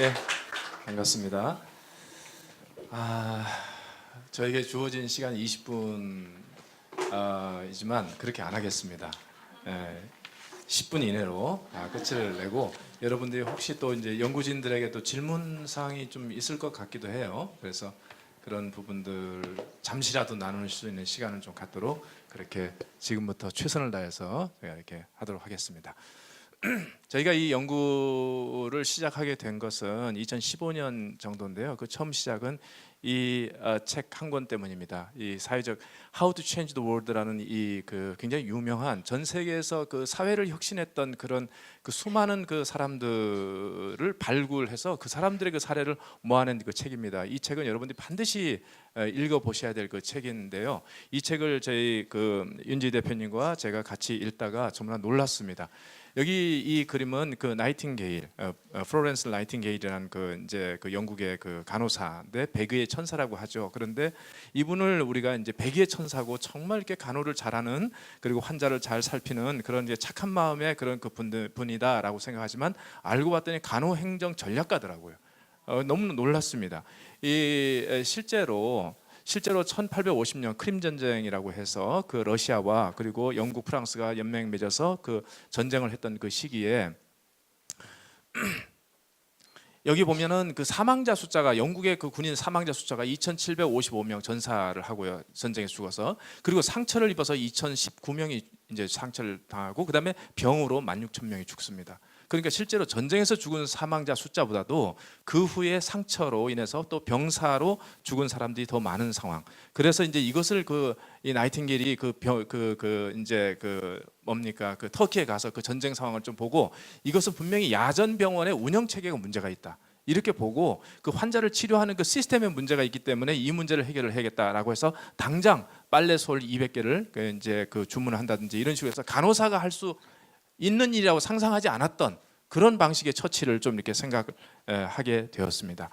예, 반갑습니다. 아, 저에게 주어진 시간 20분이지만 그렇게 안 하겠습니다. 예, 10분 이내로 아, 끝을 내고 여러분들이 혹시 또 이제 연구진들에게 또 질문 사항이 좀 있을 것 같기도 해요. 그래서 그런 부분들 잠시라도 나눌 수 있는 시간을 좀 갖도록 그렇게 지금부터 최선을 다해서 제가 이렇게 하도록 하겠습니다. 저희가 이 연구를 시작하게 된 것은 2015년 정도인데요. 그 처음 시작은 이 책 한 권 때문입니다. 이 사회적 How to Change the World라는 이 그 굉장히 유명한 전 세계에서 그 사회를 혁신했던 그런 그 수많은 그 사람들을 발굴해서 그 사람들의 그 사례를 모아낸 그 책입니다. 이 책은 여러분들이 반드시 읽어 보셔야 될 그 책인데요. 이 책을 저희 그 윤지 대표님과 제가 같이 읽다가 정말 놀랐습니다. 여기 이 그림은 그 나이팅게일, 어, 어, 플로렌스 나이팅게일이라는 그 이제 그 영국의 그 간호사인데 백의의 천사라고 하죠. 그런데 이분을 우리가 이제 백의의 천사 고 정말 이렇게 간호를 잘하는 그리고 환자를 잘 살피는 그런 이제 착한 마음의 그런 그 분들, 분이다라고 생각하지만 알고 봤더니 간호 행정 전략가더라고요. 어, 너무 놀랐습니다. 이 에, 실제로 실제로 1850년 크림 전쟁이라고 해서 그 러시아와 그리고 영국, 프랑스가 연맹 맺어서 그 전쟁을 했던 그 시기에 여기 보면은 그 사망자 숫자가 영국의 그 군인 사망자 숫자가 2,755명 전사를 하고요 전쟁에 죽어서 그리고 상처를 입어서 2,019명이 이제 상처를 당하고 그다음에 병으로 16,000명이 죽습니다. 그러니까 실제로 전쟁에서 죽은 사망자 숫자보다도 그 후에 상처로 인해서 또 병사로 죽은 사람들이 더 많은 상황. 그래서 이제 이것을 그 이 나이팅게일이 그병그 그 이제 그 뭡니까 그 터키에 가서 그 전쟁 상황을 좀 보고 이것은 분명히 야전 병원의 운영 체계가 문제가 있다. 이렇게 보고 그 환자를 치료하는 그 시스템에 문제가 있기 때문에 이 문제를 해결을 해야겠다라고 해서 당장 빨래솔 200개를 그 이제 그 주문을 한다든지 이런 식으로 해서 간호사가 할수 있는 일이라고 상상하지 않았던 그런 방식의 처치를 좀 이렇게 생각하게 되었습니다.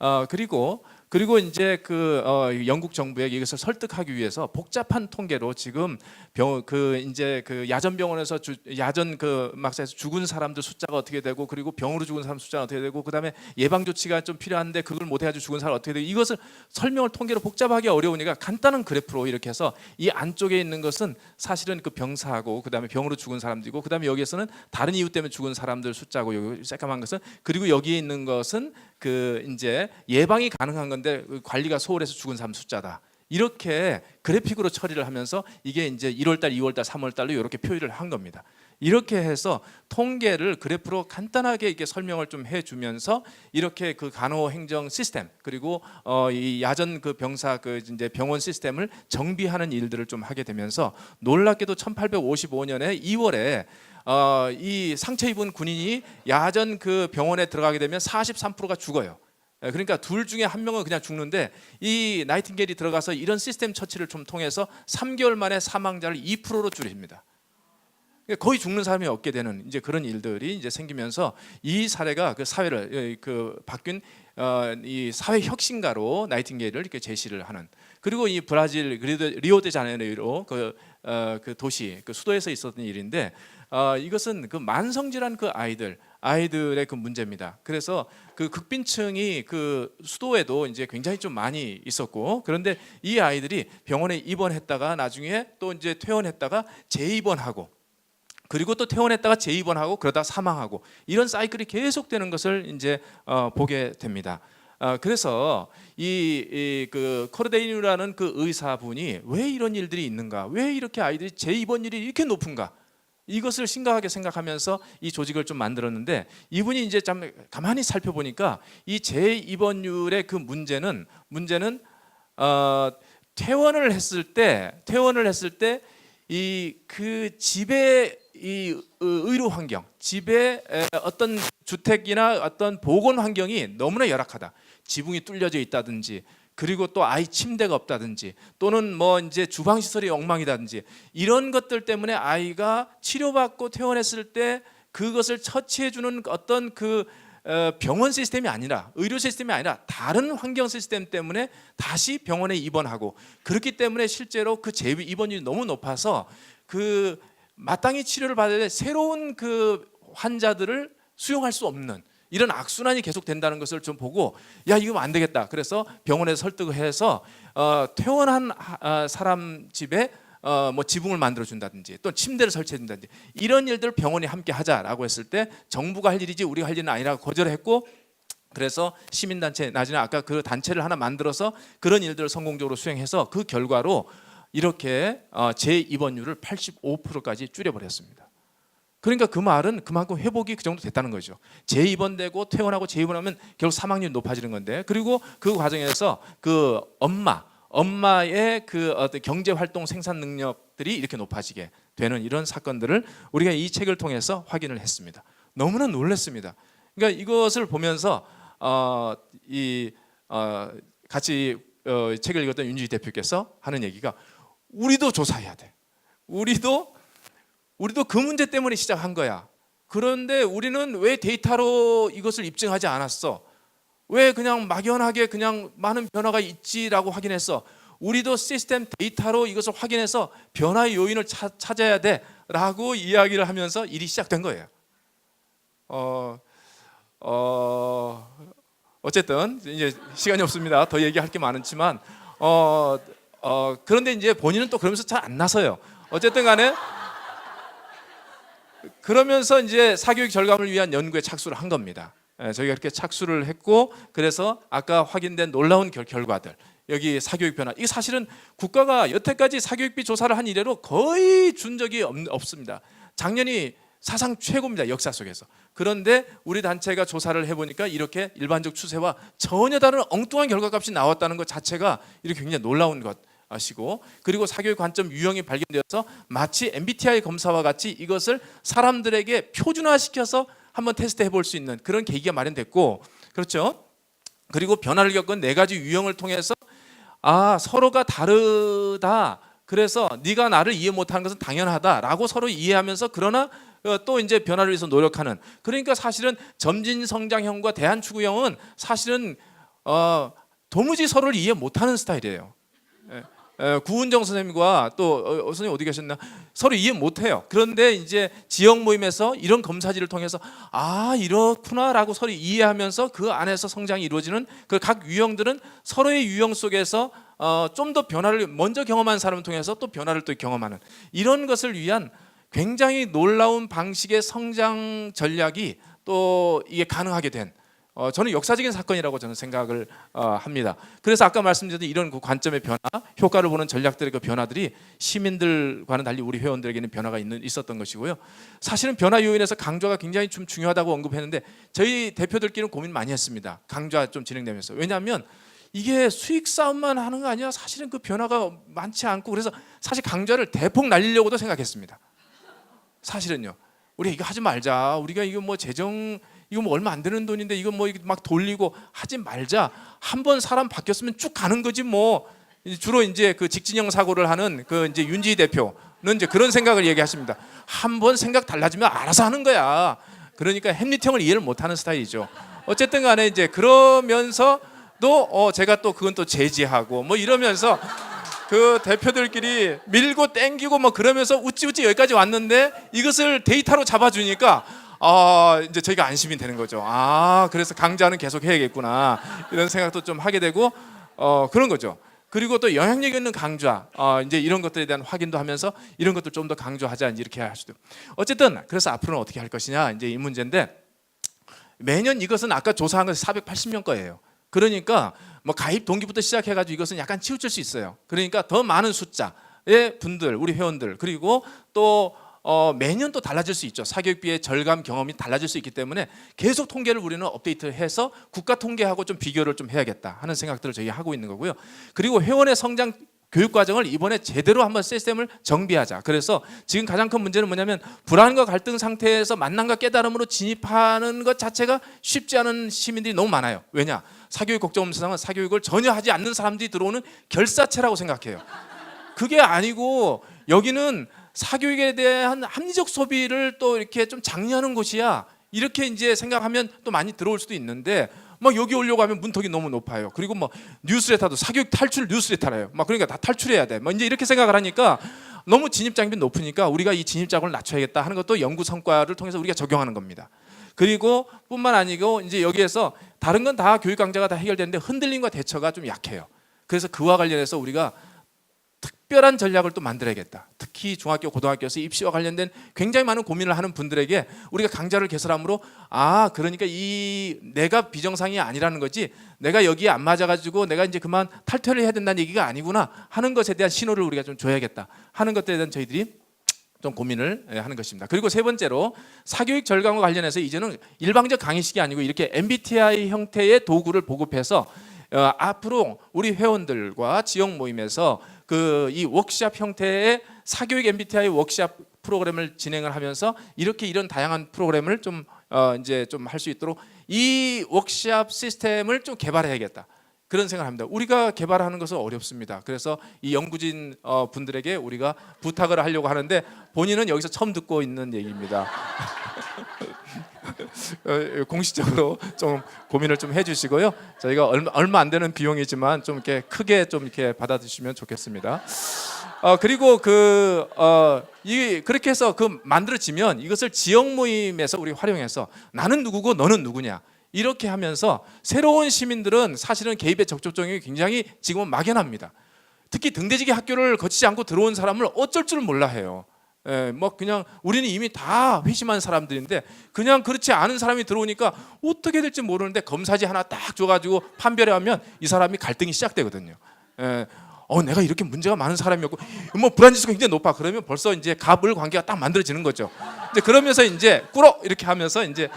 어, 그리고 그리고 이제 그 어, 영국 정부에게 이것을 설득하기 위해서 복잡한 통계로 지금 병 그 이제 그 야전 병원에서 주, 야전 그 막사에서 죽은 사람들 숫자가 어떻게 되고 그리고 병으로 죽은 사람 숫자가 어떻게 되고 그다음에 예방 조치가 좀 필요한데 그걸 못 해가지고 죽은 사람 어떻게 되고 이것을 설명을 통계로 복잡하게 어려우니까 간단한 그래프로 이렇게 해서 이 안쪽에 있는 것은 사실은 그 병사하고 그다음에 병으로 죽은 사람들이고 그다음에 여기에서는 다른 이유 때문에 죽은 사람들 숫자고 여기 새까만 것은 그리고 여기에 있는 것은 그 이제 예방이 가능한 건데 관리가 소홀해서 죽은 사람 숫자다. 이렇게 그래픽으로 처리를 하면서 이게 이제 1월달, 2월달, 3월달로 이렇게 표시를 한 겁니다. 이렇게 해서 통계를 그래프로 간단하게 이렇게 설명을 좀 해주면서 이렇게 그 간호 행정 시스템 그리고 어 이 야전 그 병사 그 이제 병원 시스템을 정비하는 일들을 좀 하게 되면서 놀랍게도 1855년에 2월에 어, 이 상처 입은 군인이 야전 그 병원에 들어가게 되면 43%가 죽어요. 예, 그러니까 둘 중에 한 명은 그냥 죽는데 이 나이팅게일이 들어가서 이런 시스템 처치를 좀 통해서 3개월 만에 사망자를 2%로 줄입니다. 그러니까 거의 죽는 사람이 없게 되는 이제 그런 일들이 이제 생기면서 이 사례가 그 사회를 예, 그 바뀐 어, 이 사회 혁신가로 나이팅게일을 이렇게 제시를 하는 그리고 이 브라질 리오데자네이로 그, 어, 그 도시 그 수도에서 있었던 일인데 어, 이것은 그 만성질환 그 아이들 아이들의 그 문제입니다. 그래서 그 극빈층이 그 수도에도 이제 굉장히 좀 많이 있었고 그런데 이 아이들이 병원에 입원했다가 나중에 또 이제 퇴원했다가 재입원하고 그리고 또 퇴원했다가 재입원하고 그러다 사망하고 이런 사이클이 계속되는 것을 이제 어, 보게 됩니다. 어, 그래서 이그 코르데이누라는 그 의사분이 왜 이런 일들이 있는가? 왜 이렇게 아이들이 재입원율이 이렇게 높은가? 이것을 심각하게 생각하면서 이 조직을 좀 만들었는데 이분이 이제 좀 가만히 살펴보니까 이 재입원율의 그 문제는 문제는 어, 퇴원을 했을 때 퇴원을 했을 때 이 그 집의 이 의료 환경, 집의 어떤 주택이나 어떤 보건 환경이 너무나 열악하다. 지붕이 뚫려져 있다든지 그리고 또 아이 침대가 없다든지 또는 뭐 이제 주방 시설이 엉망이다든지 이런 것들 때문에 아이가 치료받고 퇴원했을 때 그것을 처치해 주는 어떤 그 어, 병원 시스템이 아니라 의료 시스템이 아니라 다른 환경 시스템 때문에 다시 병원에 입원하고 그렇기 때문에 실제로 그 재입 입원율이 너무 높아서 그 마땅히 치료를 받아야 될 새로운 그 환자들을 수용할 수 없는 이런 악순환이 계속 된다는 것을 좀 보고 야 이거 안 되겠다. 그래서 병원에 설득을 해서 어, 퇴원한 하- 아, 사람 집에 어, 뭐 지붕을 만들어 준다든지 또 침대를 설치해 준다든지 이런 일들을 병원이 함께 하자라고 했을 때 정부가 할 일이지 우리가 할 일은 아니라고 거절했고 그래서 시민단체 나중에 아까 그 단체를 하나 만들어서 그런 일들을 성공적으로 수행해서 그 결과로 이렇게 어, 재입원율을 85%까지 줄여버렸습니다. 그러니까 그 말은 그만큼 회복이 그 정도 됐다는 거죠. 재입원되고 퇴원하고 재입원하면 결국 사망률이 높아지는 건데 그리고 그 과정에서 그 엄마 엄마의 그 어떤 경제 활동 생산 능력들이 이렇게 높아지게 되는 이런 사건들을 우리가 이 책을 통해서 확인을 했습니다. 너무나 놀랐습니다. 그러니까 이것을 보면서 어, 이 어, 같이 어, 책을 읽었던 윤주희 대표께서 하는 얘기가 우리도 조사해야 돼. 우리도 우리도 그 문제 때문에 시작한 거야. 그런데 우리는 왜 데이터로 이것을 입증하지 않았어? 왜 그냥 막연하게 그냥 많은 변화가 있지라고 확인했어? 우리도 시스템 데이터로 이것을 확인해서 변화의 요인을 차, 찾아야 돼라고 이야기를 하면서 일이 시작된 거예요. 어, 어, 어쨌든 이제 시간이 없습니다. 더 얘기할 게 많지만 어, 어, 그런데 이제 본인은 또 그러면서 잘 안 나서요. 어쨌든 간에 그러면서 이제 사교육 절감을 위한 연구에 착수를 한 겁니다. 예, 저희가 이렇게 착수를 했고 그래서 아까 확인된 놀라운 결, 결과들 여기 사교육 변화 이 사실은 국가가 여태까지 사교육비 조사를 한 이래로 거의 준 적이 없, 없습니다. 작년이 사상 최고입니다 역사 속에서 그런데 우리 단체가 조사를 해보니까 이렇게 일반적 추세와 전혀 다른 엉뚱한 결과값이 나왔다는 것 자체가 이렇게 굉장히 놀라운 것 이고 그리고 사교육 관점 유형이 발견되어서 마치 MBTI 검사와 같이 이것을 사람들에게 표준화시켜서 한번 테스트해 볼 수 있는 그런 계기가 마련됐고 그렇죠? 그리고 변화를 겪은 네 가지 유형을 통해서 아 서로가 다르다. 그래서 네가 나를 이해 못하는 것은 당연하다라고 서로 이해하면서 그러나 어, 또 이제 변화를 위해서 노력하는. 그러니까 사실은 점진 성장형과 대한 추구형은 사실은 어, 도무지 서로를 이해 못하는 스타일이에요. 구은정 선생님과 또 어, 어, 선생님 어디 계셨나 서로 이해 못해요. 그런데 이제 지역 모임에서 이런 검사지를 통해서 아 이렇구나라고 서로 이해하면서 그 안에서 성장이 이루어지는 그 각 유형들은 서로의 유형 속에서 어, 좀더 변화를 먼저 경험한 사람을 통해서 또 변화를 또 경험하는 이런 것을 위한 굉장히 놀라운 방식의 성장 전략이 또 이게 가능하게 된 어, 저는 역사적인 사건이라고 저는 생각을 어, 합니다. 그래서 아까 말씀드렸던 이런 그 관점의 변화, 효과를 보는 전략들의 그 변화들이 시민들과는 달리 우리 회원들에게는 변화가 있는 있었던 것이고요. 사실은 변화 요인에서 강조가 굉장히 좀 중요하다고 언급했는데 저희 대표들끼리는 고민 많이 했습니다. 강조가 좀 진행되면서 왜냐하면 이게 수익 싸움만 하는 거 아니야? 사실은 그 변화가 많지 않고 그래서 사실 강좌를 대폭 날리려고도 생각했습니다. 사실은요. 우리 이거 하지 말자. 우리가 이거 뭐 재정 이거 뭐 얼마 안 되는 돈인데 이거 뭐 막 돌리고 하지 말자. 한 번 사람 바뀌었으면 쭉 가는 거지 뭐. 주로 이제 그 직진형 사고를 하는 그 이제 윤지 대표는 이제 그런 생각을 얘기하십니다. 한 번 생각 달라지면 알아서 하는 거야. 그러니까 햄릿형을 이해를 못하는 스타일이죠. 어쨌든 간에 이제 그러면서도 어 제가 또 그건 또 제지하고 뭐 이러면서 그 대표들끼리 밀고 땡기고 뭐 그러면서 우찌우찌 여기까지 왔는데 이것을 데이터로 잡아주니까 아 이제 저희가 안심이 되는 거죠. 아 그래서 강좌는 계속 해야겠구나 이런 생각도 좀 하게 되고 어 그런 거죠. 그리고 또 영향력 있는 강좌 어 이제 이런 것들에 대한 확인도 하면서 이런 것들 좀 더 강조하자 이렇게 할 수도. 어쨌든 그래서 앞으로는 어떻게 할 것이냐 이제 이 문제인데 매년 이것은 아까 조사한 것이 480명 거예요. 그러니까 뭐 가입 동기부터 시작해가지고 이것은 약간 치우칠 수 있어요. 그러니까 더 많은 숫자의 분들, 우리 회원들 그리고 또 어, 매년 또 달라질 수 있죠. 사교육비의 절감 경험이 달라질 수 있기 때문에 계속 통계를 우리는 업데이트해서 국가 통계하고 좀 비교를 좀 해야겠다 하는 생각들을 저희 하고 있는 거고요. 그리고 회원의 성장 교육 과정을 이번에 제대로 한번 시스템을 정비하자. 그래서 지금 가장 큰 문제는 뭐냐면 불안과 갈등 상태에서 만남과 깨달음으로 진입하는 것 자체가 쉽지 않은 시민들이 너무 많아요. 왜냐? 사교육 걱정 없는 세상은 사교육을 전혀 하지 않는 사람들이 들어오는 결사체라고 생각해요. 그게 아니고 여기는 사교육에 대한 합리적 소비를 또 이렇게 좀 장려하는 곳이야. 이렇게 이제 생각하면 또 많이 들어올 수도 있는데 막 여기 오려고 하면 문턱이 너무 높아요. 그리고 뭐 뉴스레터도 사교육 탈출 뉴스레터래요. 막 그러니까 다 탈출해야 돼. 뭐 이제 이렇게 생각을 하니까 너무 진입 장벽이 높으니까 우리가 이 진입 장벽을 낮춰야겠다 하는 것도 연구 성과를 통해서 우리가 적용하는 겁니다. 그리고 뿐만 아니고 이제 여기에서 다른 건 다 교육 강좌가 다 해결되는데 흔들림과 대처가 좀 약해요. 그래서 그와 관련해서 우리가 특별한 전략을 또 만들어야겠다. 특히 중학교, 고등학교에서 입시와 관련된 굉장히 많은 고민을 하는 분들에게 우리가 강좌를 개설함으로 아 그러니까 이 내가 비정상이 아니라는 거지 내가 여기에 안 맞아가지고 내가 이제 그만 탈퇴를 해야 된다는 얘기가 아니구나 하는 것에 대한 신호를 우리가 좀 줘야겠다 하는 것들에 대한 저희들이 좀 고민을 예, 하는 것입니다. 그리고 세 번째로 사교육 절감과 관련해서 이제는 일방적 강의식이 아니고 이렇게 MBTI 형태의 도구를 보급해서 어, 앞으로 우리 회원들과 지역 모임에서 그 이 워크샵 형태의 사교육 MBTI 워크샵 프로그램을 진행을 하면서 이렇게 이런 다양한 프로그램을 좀 어, 이제 좀 할 수 있도록 이 워크샵 시스템을 좀 개발해야겠다. 그런 생각을 합니다. 우리가 개발하는 것은 어렵습니다. 그래서 이 연구진 어, 분들에게 우리가 부탁을 하려고 하는데 본인은 여기서 처음 듣고 있는 얘기입니다. 어, 공식적으로 좀 고민을 좀 해주시고요. 저희가 얼마, 얼마 안 되는 비용이지만 좀 이렇게 크게 좀 이렇게 받아주시면 좋겠습니다. 어, 그리고 그, 어, 이, 그렇게 해서 그 만들어지면 이것을 지역 모임에서 우리 활용해서 나는 누구고 너는 누구냐. 이렇게 하면서 새로운 시민들은 사실은 개입의 적극적이 굉장히 지금은 막연합니다. 특히 등대지기 학교를 거치지 않고 들어온 사람을 어쩔 줄 몰라 해요. 예, 뭐 그냥 우리는 이미 다 회심한 사람들인데 그냥 그렇지 않은 사람이 들어오니까 어떻게 될지 모르는데 검사지 하나 딱 줘가지고 판별해 하면 이 사람이 갈등이 시작되거든요. 예, 어 내가 이렇게 문제가 많은 사람이었고 뭐 불안 지수가 굉장히 높아 그러면 벌써 이제 갑을 관계가 딱 만들어지는 거죠. 이제 그러면서 이제 꾸러 이렇게 하면서 이제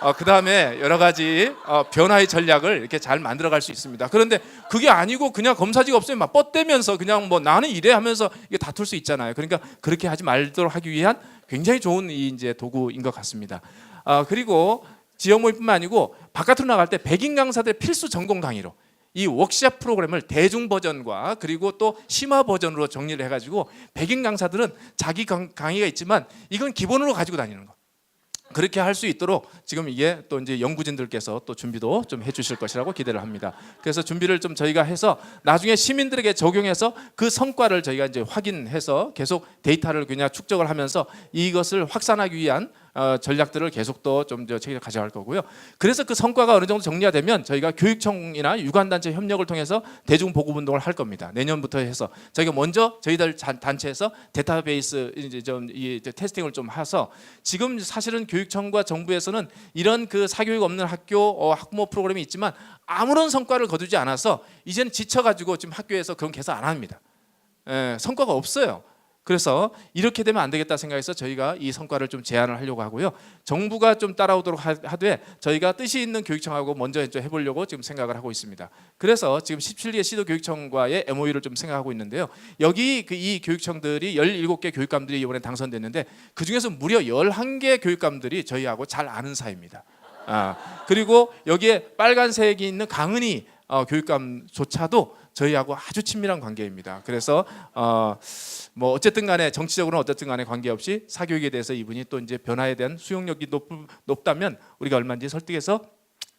어, 그 다음에 여러 가지 어, 변화의 전략을 이렇게 잘 만들어갈 수 있습니다. 그런데 그게 아니고 그냥 검사지가 없으면 막 뻗대면서 그냥 뭐 나는 이래 하면서 이게 다툴 수 있잖아요. 그러니까 그렇게 하지 말도록 하기 위한 굉장히 좋은 이 이제 도구인 것 같습니다. 아 그리고 지역 모임뿐만 아니고 바깥으로 나갈 때 백인 강사들 필수 전공 강의로 이 워크샵 프로그램을 대중 버전과 그리고 또 심화 버전으로 정리를 해가지고 백인 강사들은 자기 강- 강의가 있지만 이건 기본으로 가지고 다니는 거. 그렇게 할 수 있도록 지금 이게 또 이제 연구진들께서 또 준비도 좀 해주실 것이라고 기대를 합니다. 그래서 준비를 좀 저희가 해서 나중에 시민들에게 적용해서 그 성과를 저희가 이제 확인해서 계속 데이터를 그냥 축적을 하면서 이것을 확산하기 위한 어, 전략들을 계속 또좀 책임 가져갈 거고요. 그래서 그 성과가 어느 정도 정리가 되면 저희가 교육청이나 유관단체 협력을 통해서 대중 보급 운동을 할 겁니다. 내년부터 해서 저희가 먼저 저희들 잔- 단체에서 데이터베이스 이제 좀 이 테스팅을 좀 해서 지금 사실은 교육청과 정부에서는 이런 그 사교육 없는 학교 어, 학부모 프로그램이 있지만 아무런 성과를 거두지 않아서 이제는 지쳐가지고 지금 학교에서 그런 개설 안 합니다. 예, 성과가 없어요. 그래서 이렇게 되면 안 되겠다 생각해서 저희가 이 성과를 좀 제안을 하려고 하고요. 정부가 좀 따라오도록 하- 하되 저희가 뜻이 있는 교육청하고 먼저 좀 해보려고 지금 생각을 하고 있습니다. 그래서 지금 17개 시도 교육청과의 MOU를 좀 생각하고 있는데요. 여기 그 이 교육청들이 17개 교육감들이 이번에 당선됐는데 그 중에서 무려 11개 교육감들이 저희하고 잘 아는 사이입니다. 아, 그리고 여기에 빨간색이 있는 강은희 어, 교육감조차도 저희하고 아주 친밀한 관계입니다. 그래서 어, 뭐 어쨌든 간에 정치적으로는 어쨌든 간에 관계없이 사교육에 대해서 이분이 또 이제 변화에 대한 수용력이 높, 높다면 우리가 얼마든지 설득해서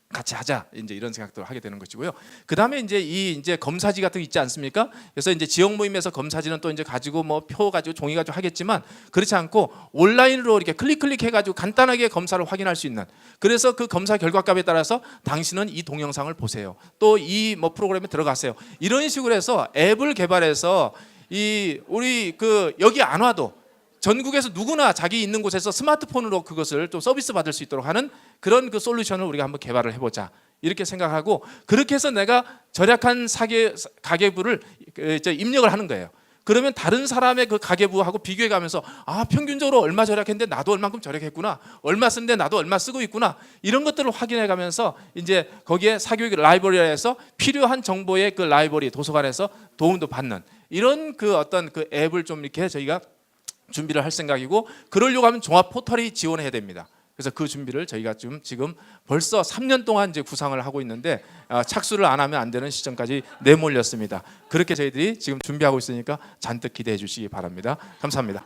같이 하자 이제 이런 생각들을 하게 되는 것이고요. 그 다음에 이제 이 이제 검사지 같은 거 있지 않습니까? 그래서 이제 지역 모임에서 검사지는 또 이제 가지고 뭐 표 가지고 종이 가지고 하겠지만 그렇지 않고 온라인으로 이렇게 클릭 클릭 해 가지고 간단하게 검사를 확인할 수 있는. 그래서 그 검사 결과값에 따라서 당신은 이 동영상을 보세요. 또 이 뭐 프로그램에 들어가세요. 이런 식으로 해서 앱을 개발해서 이 우리 그 여기 안 와도 전국에서 누구나 자기 있는 곳에서 스마트폰으로 그것을 좀 서비스 받을 수 있도록 하는 그런 그 솔루션을 우리가 한번 개발을 해보자. 이렇게 생각하고 그렇게 해서 내가 절약한 사계 가계부를 그, 저 입력을 하는 거예요. 그러면 다른 사람의 그 가계부하고 비교해 가면서 아 평균적으로 얼마 절약했는데 나도 얼만큼 절약했구나. 얼마 쓰는데 나도 얼마 쓰고 있구나. 이런 것들을 확인해 가면서 이제 거기에 사교육 라이브러리에서 필요한 정보의 그 라이브러리 도서관에서 도움도 받는 이런 그 어떤 그 앱을 좀 이렇게 저희가 준비를 할 생각이고 그러려고 하면 종합 포털이 지원해야 됩니다. 그래서 그 준비를 저희가 지금 지금 벌써 3년 동안 이제 구상을 하고 있는데 아, 착수를 안 하면 안 되는 시점까지 내몰렸습니다. 그렇게 저희들이 지금 준비하고 있으니까 잔뜩 기대해 주시기 바랍니다. 감사합니다.